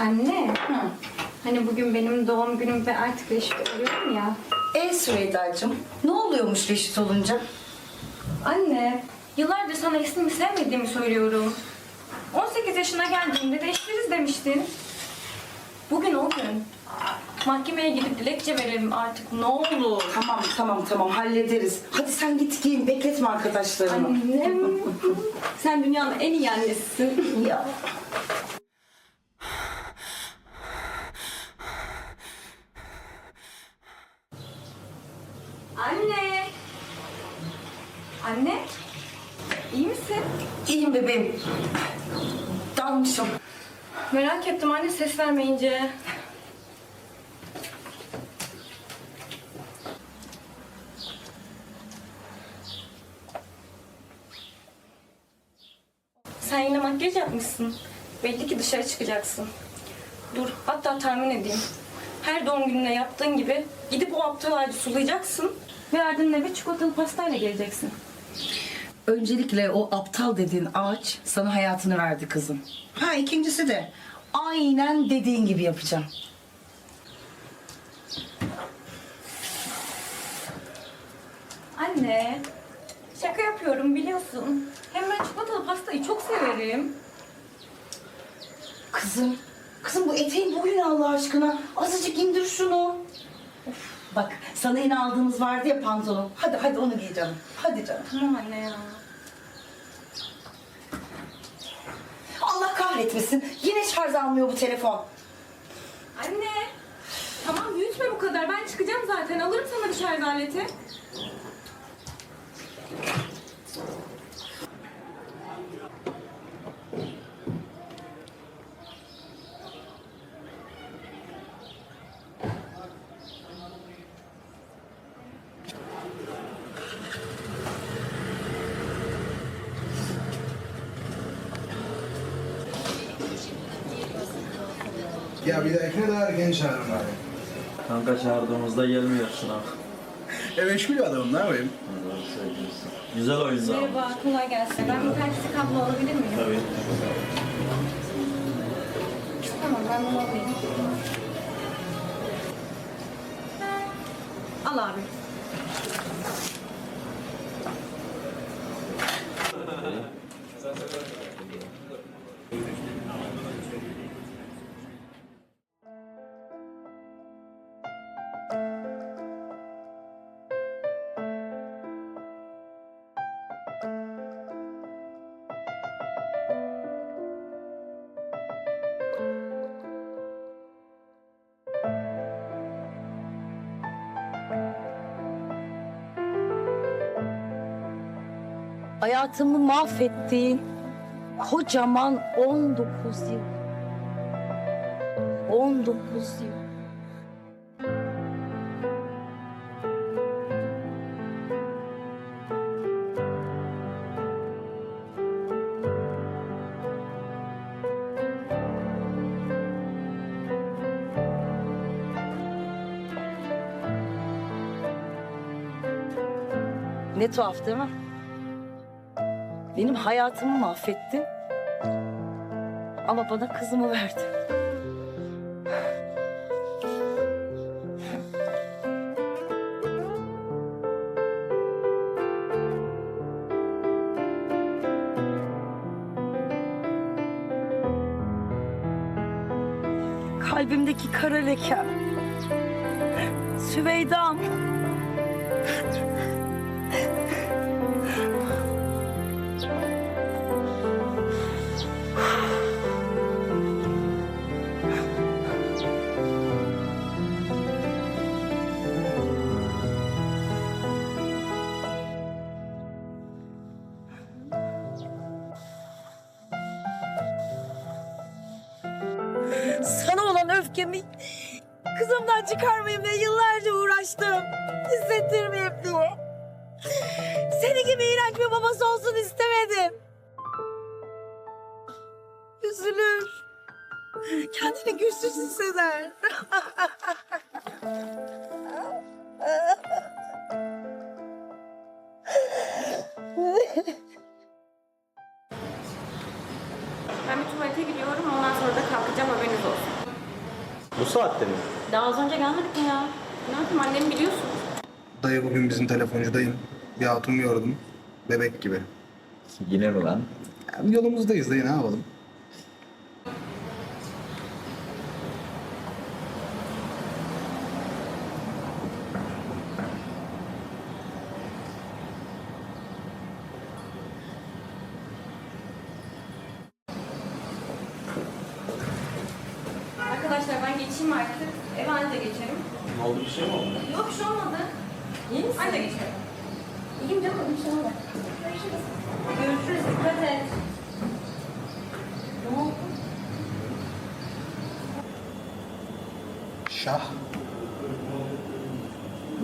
Anne, Hı. hani bugün benim doğum günüm ve artık reşit oluyorum ya. E Süveyda'cığım ne oluyormuş reşit olunca? Anne, yıllardır sana ismimi sevmediğimi söylüyorum. 18 yaşına geldiğimde değiştiririz demiştin. Bugün o gün. Mahkemeye gidip dilekçe verelim artık ne olur. Tamam tamam tamam hallederiz. Hadi sen git giyin bekletme arkadaşlarını. Annem, sen dünyanın en iyi annesisin. Ya. Anne! Anne, iyi misin? İyiyim bebeğim. Dalmışım. Merak ettim anne ses vermeyince. Sen yine makyaj yapmışsın. Belli ki dışarı çıkacaksın. Dur hatta tahmin edeyim. Her doğum gününe yaptığın gibi gidip o aptal ağacı sulayacaksın. Ve ardından eve çikolatalı pastayla geleceksin. Öncelikle o aptal dediğin ağaç sana hayatını verdi kızım. Ha ikincisi de aynen dediğin gibi yapacağım. Anne, şaka yapıyorum biliyorsun. Hem ben çikolatalı pastayı çok severim. Kızım, kızım bu eteğin boyun Allah aşkına. Azıcık indir şunu. Of, bak sana yine aldığımız vardı ya pantolon. Hadi hadi onu giy canım. Hadi canım. Tamam anne ya. Allah kahretmesin. Yine şarj almıyor bu telefon. Anne! Tamam büyütme bu kadar. Ben çıkacağım zaten. Alırım sana bir şarj aleti. Ya bir dahakine daha erken çağırın bari. Kanka çağırdığımızda gelmiyorsun ha. E meşgul adamım ne yapayım? Güzel oyundu ama. Merhaba, kolay gelsin. Ben bir taksi kablo alabilir miyim? Tabii. Tamam, ben bunu alayım. Al abi. Hayatımı mahvettiğin kocaman 19 yıl. 19 yıl. Ne tuhaf değil mi? Benim hayatımı mahvetti. Ama bana kızımı verdi. Kalbimdeki kara leke. Süveyda'm. Sana olan öfkemi kızımdan çıkarmayayım diye yıllarca uğraştım. Hissettirmeyeyim diye. Seni gibi iğrenç bir babası olsun istemedim. Üzülür. Kendini güçsüz hisseder. Bu saatte mi? Daha az önce gelmedik mi ya? Ne yapayım annemi biliyorsun. Dayı bugün bizim telefoncudayım. Bir hatun gördüm. Bebek gibi. Yine mi lan? Ya, yolumuzdayız dayı ne yapalım? Geçeyim artık. Eve de geçerim. Ne oldu bir şey mi oldu? Yok bir şey olmadı. İyi misin? Anne de geçerim. İyiyim canım bir şey olmadı. Görüşürüz. Görüşürüz. Dikkat et. Ne oldu? Şah.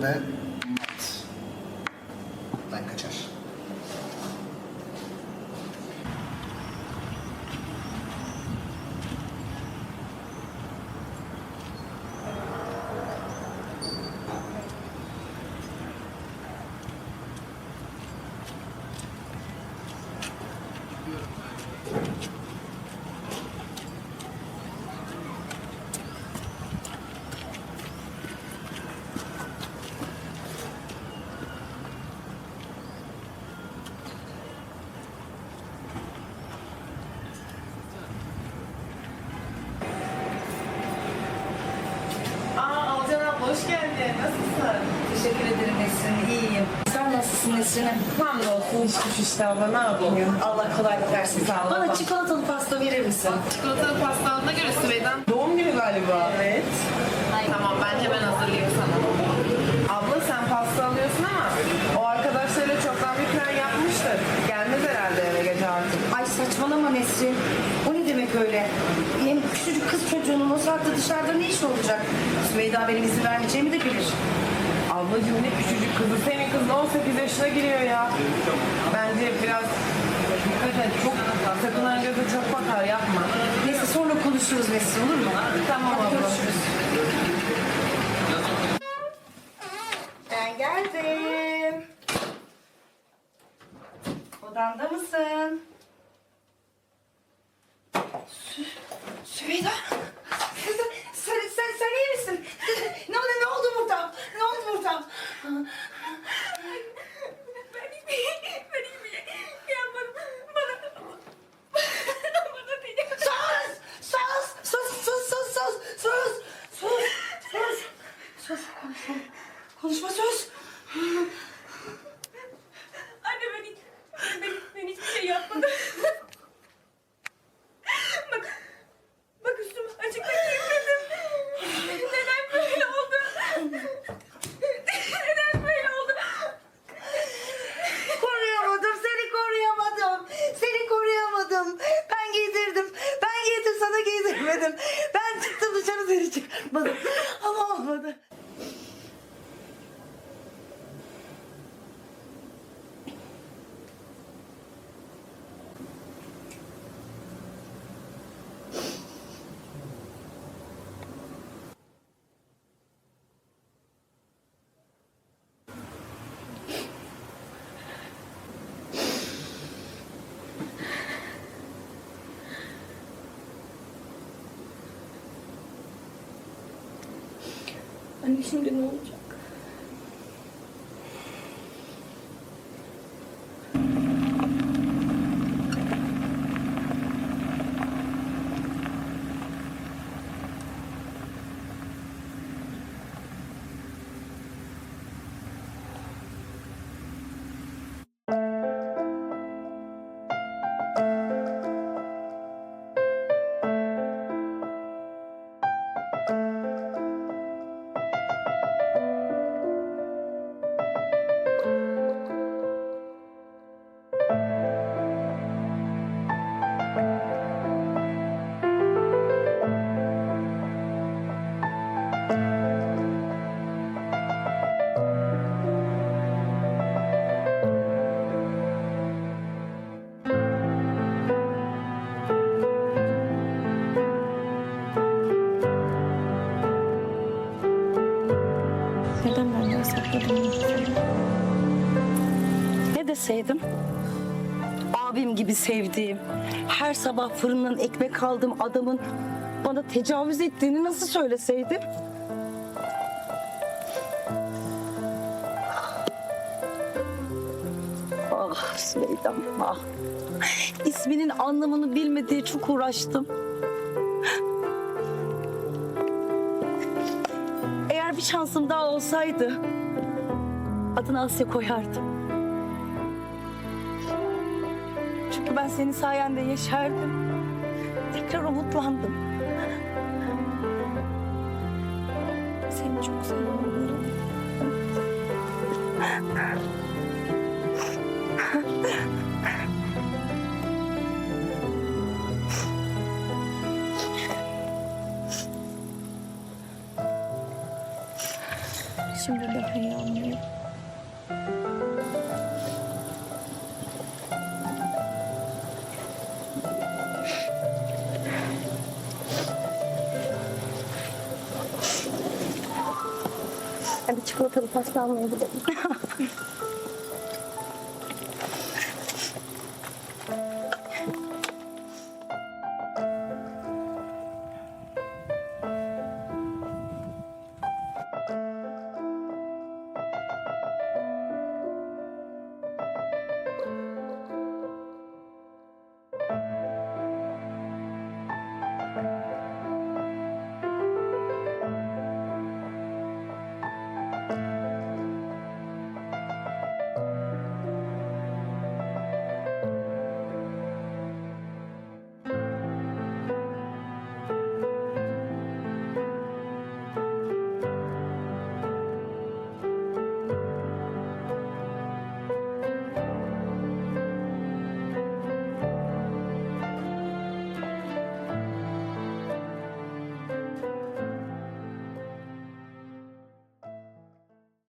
Ve Teşekkür ederim Nesrin, iyiyim. Sen nasılsın Nesrin'im? Hamdolsun güç işte abla ne yapayım? Allah kolaylık versin. Sağ ol Bana çikolatalı pasta verir misin? Çikolatalı pasta aldığına göre Süveyden doğum günü galiba. Evet. Tamam ben hemen hazırlayayım sana. Abla sen pasta alıyorsun ama o arkadaşlarıyla çoktan bir plan yapmıştır. Gelmez herhalde eve gece artık. Ay saçmalama Nesrin. O ne demek öyle? Hem küçücük kız çocuğunun o saatte dışarıda ne iş olacak? Süveyda benim izin vermeyeceğimi de bilir. Ablacığım ne küçücük kızı. Senin kızın 18 yaşına giriyor ya. Bence biraz dikkat et. Çok sakınan göze çok bakar yapma. Neyse sonra konuşuruz Nesrin olur mu? Tamam abla. Görüşürüz. Ben geldim. Odanda mısın? Sü Süveyda. Kızım sen, sen, sen iyi misin? Anne şimdi ne olacak? Neden benden sakladın? Ne deseydim? Abim gibi sevdiğim, her sabah fırından ekmek aldığım adamın bana tecavüz ettiğini nasıl söyleseydi? Ah Süveydam ah. İsminin anlamını bilmediği çok uğraştım. Bir şansım daha olsaydı adını Asya koyardım. Çünkü ben senin sayende yeşerdim. Tekrar umutlandım. Seni çok seviyorum. Şimdi daha iyi anlıyorum. Hadi çikolatalı pasta almaya gidelim.